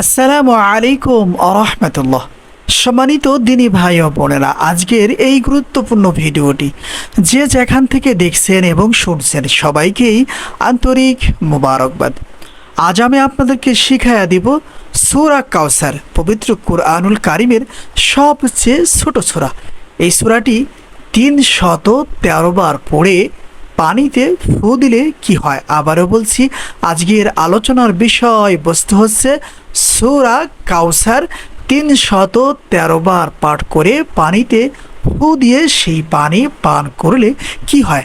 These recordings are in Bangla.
আসসালামু আলাইকুম আরহামতুল্লাহ সম্মানিত দিনী ভাই ও বোনেরা, আজকের এই গুরুত্বপূর্ণ ভিডিওটি যে যেখান থেকে দেখছেন এবং শুনছেন সবাইকেই আন্তরিক মুবারকবাদ। আজ আমি আপনাদেরকে শিখাইয়া দিব সুরা কাউসার পবিত্র কুরআনুল কারিমের সবচেয়ে ছোট সুরা। এই সুরাটি তিন শত তেরো বার পড়ে পানিতে ফু দিলে কি হয়? আবারও বলছি, আজকের আলোচনার বিষয় বস্তু হচ্ছে সৌরা কাউসার তিন শত তেরো বার পাঠ করে পানিতে ফু দিয়ে সেই পানি পান করলে কি হয়?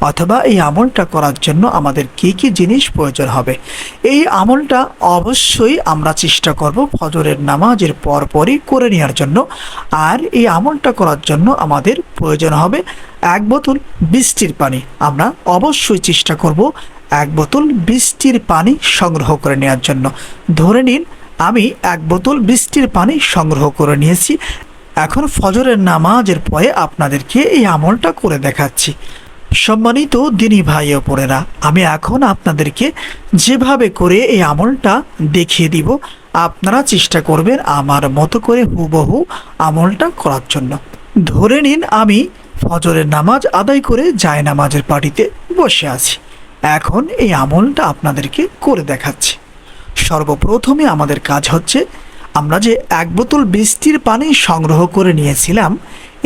অথবা এই আমলটা করার জন্য আমাদের কি কি জিনিস প্রয়োজন হবে? এই আমলটা অবশ্যই আমরা চেষ্টা করব ফজরের নামাজের পরপরই করে নেওয়ার জন্য। আর এই আমলটা করার জন্য আমাদের প্রয়োজন হবে এক বোতল বৃষ্টির পানি। আমরা অবশ্যই চেষ্টা করব এক বোতল বৃষ্টির পানি সংগ্রহ করে নেওয়ার জন্য। ধরে নিন, আমি এক বোতল বৃষ্টির পানি সংগ্রহ করে নিয়েছি। এখন ফজরের নামাজের পরে আপনাদেরকে এই আমলটা করে দেখাচ্ছি। সম্মানিত দিনী ভাই ও বোনেরা, আমি এখন আপনাদেরকে যেভাবে করে এই আমলটা দেখিয়ে দিব, আপনারা চেষ্টা করবেন আমার মতো করে হুবহু আমলটা করার জন্য। ধরে নিন আমি ফজরের নামাজ আদায় করে যায় নামাজের পার্টিতে বসে আছি। এখন এই আমলটা আপনাদেরকে করে দেখাচ্ছি। সর্বপ্রথমে আমাদের কাজ হচ্ছে, আমরা যে এক বোতল বৃষ্টির পানি সংগ্রহ করে নিয়েছিলাম,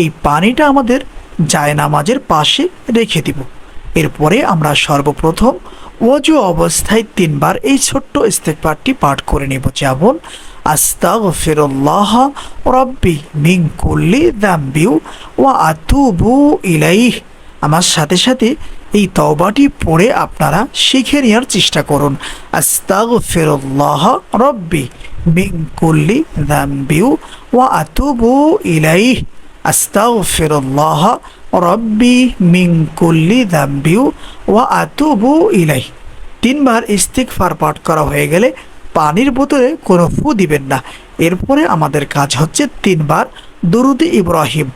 এই পানিটা আমাদের জায়নামাজের পাশে রেখে দিব। এরপরে আমরা সর্বপ্রথম ওজু অবস্থায় তিনবার এই ছোট্ট ইস্তেকবারটি পাঠ করে নেব। যেমন, আস্তাগফিরুল্লাহ রব্বি মিন কুল্লি দাম্বিউ ওয়া আতুবু ইলাইহ। আমার সাথে সাথে এই তওবাটি পড়ে আপনারা শিখে নেওয়ার চেষ্টা করুন। আস্তাগফিরুল্লাহ রব্বি মিন কুল্লি দাম্বিউ ওয়া আতুবু ইলাইহ। আস্তাগফিরুল্লাহ রব্বি মিন কুল্লি দাম্বিউ ওয়া আতুবু ইলাই তিনবার ইস্তিগফার পাঠ করা হয়ে গেলে পানির বোতলে কোনো ফু দিবেন না। এরপরে আমাদের কাজ হচ্ছে তিনবার দুরুদ ইব্রাহিম।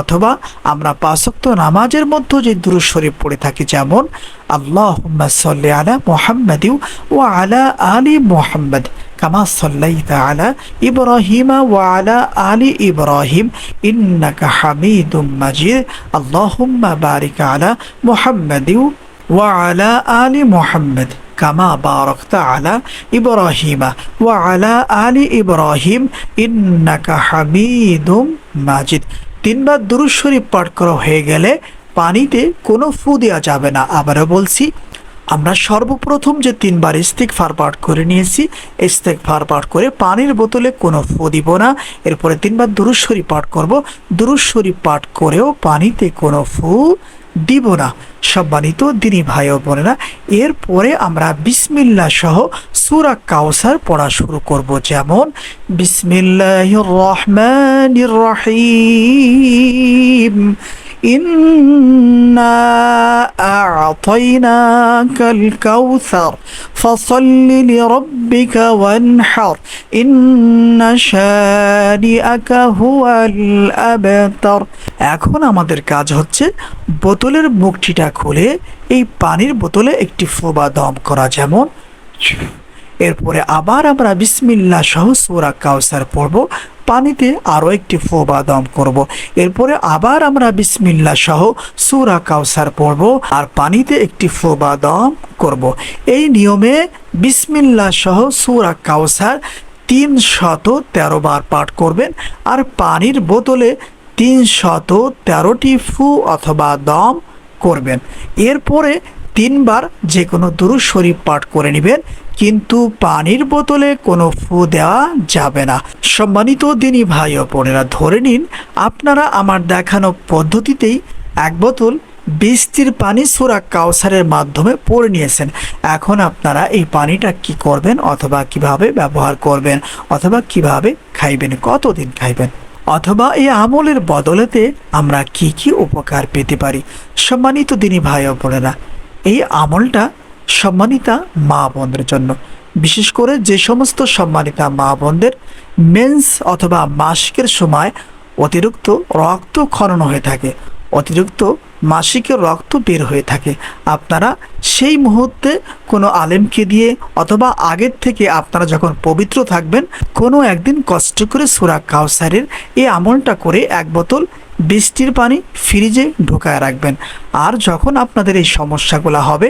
অথবা আমরা পাঁচক্ত নামাজের মধ্যে যে দুরু শরীফ পড়ে থাকি যেমন আল্লাহ সাল্লি আলা মোহাম্মদ ও আলা আলী মোহাম্মদ। কামা সাল্লাইতা আলা ইব্রাহিম ওয়া আলা আলী ইব্রাহিম, ইন্নাকা হামিদুম মাজিদ। আল্লাহুম্মা বারিক আলা মুহাম্মাদ ওয়া আলা আলী মুহাম্মদ, কামা বারাকতা আলা ইব্রাহিম ওয়া আলা আলী ইব্রাহিম, ইন্নাকা হামিদুম মাজিদ। তিনবার দুরুদ শরীফ পাঠ করা হয়ে গেলে পানিতে কোনো ফু দেওয়া যাবে না। আবারও বলছি আমরা সর্বপ্রথম যে তিনবার ইস্তেক ফার পাঠ করে নিয়েছি ইস্তেক ফার পাঠ করে পানির বোতলে কোনো ফু দিব না। এরপরে তিনবার দুরুস্বরী পাঠ করব। দুরুশ্বরী পাঠ করেও পানিতে কোনো ফু দিব না। সম্মানিত দিনী ভাইও ও বোনেরা, এরপরে আমরা বিসমিল্লা সহ সুরা কাউসার পড়া শুরু করব। যেমন বিসমিল্লাহ রহমান রহিম। ইন্না أعطيناك الكوثر فصل لربك وانحر إن شانئك هو الأبتر এখন আমাদের কাজ হচ্ছে বোতলের মুখটিটা খুলে এই পানির বোতলে একটি ফোবা দম করা যেমন এরপরে আবার আমরা বিসমিল্লা সহ সোরা কাউসার পড়ব পানিতে আরও একটি ফোবা দম করব। এরপরে আবার আমরা বিসমিল্লা সহ সুরা কাউসার পড়ব আর পানিতে একটি ফোবা দম করব। এই নিয়মে বিসমিল্লা সহ সুরা কাউসার তিন শত তেরো বার পাঠ করবেন আর পানির বোতলে তিন শত তেরোটি ফু অথবা দম করবেন এরপরে তিনবার যে কোনো দুরু শরীফ পাঠ করে নেবেন, কিন্তু পানির বোতলে কোনো ফু দেওয়া যাবে না। সম্মানিত দিনী ভাই ও বোনেরা, ধরে নিন আপনারা আমার দেখানো পদ্ধতিতেই এক বোতল বৃষ্টির পানি সুরা কাউসারের মাধ্যমে পড়ে নিয়েছেন। এখন আপনারা এই পানিটা কি করবেন অথবা কীভাবে ব্যবহার করবেন অথবা কীভাবে খাইবেন, কতদিন খাইবেন? অথবা এই আমলের বদলেতে আমরা কি কি উপকার পেতে পারি? সম্মানিত দিনী ভাই ও বোনেরা এই আমলটা সম্মানিতা মা বোনদের জন্য। বিশেষ করে যে সমস্ত সম্মানিতা মা বোনদের মেন্স অথবা মাসিকের সময় অতিরিক্ত রক্ত খনন হয়ে থাকে, অতিরিক্ত মাসিকের রক্ত বের হয়ে থাকে। আপনারা সেই মুহূর্তে কোনো আলেমকে দিয়ে অথবা আগের থেকে আপনারা যখন পবিত্র থাকবেন, কোনো একদিন কষ্ট করে সুরা কাউসারের এই আমলটা করে এক বোতল বৃষ্টির পানি ফ্রিজে ঢোকায় রাখবেন। আর যখন আপনাদের এই সমস্যাগুলো হবে,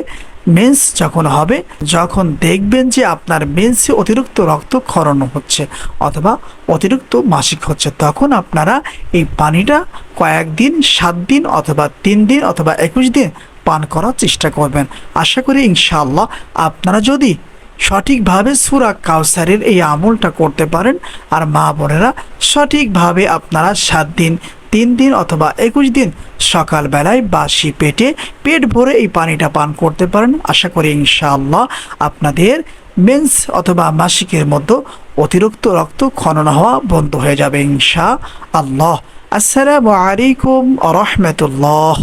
মেন্স যখন হবে, যখন দেখবেন যে আপনার মেন্সে অতিরিক্ত রক্ত ক্ষরণ হচ্ছে অথবা অতিরিক্ত মাসিক হচ্ছে, তখন আপনারা এই পানিটা কয়েকদিন, সাত দিন অথবা তিন দিন অথবা একুশ দিন পান করার চেষ্টা করবেন। আশা করি ইনশাআল্লাহ আপনারা যদি সঠিকভাবে সুরা কাউসারের এই আমলটা করতে পারেন, আর মা বোনেরা সঠিকভাবে আপনারা সাত দিন তিন দিন অথবা একুশ দিন সকালবেলায় বাসি পেটে পেট ভরে এই পানিটা পান করতে পারেন। আশা করি ইনশাআল্লাহ আপনাদের মেন্স অথবা মাসিকের মধ্যে অতিরিক্ত রক্ত খনন হওয়া বন্ধ হয়ে যাবে ইনশা আল্লাহ আসসালামু আলাইকুম রহমতুল্লাহ।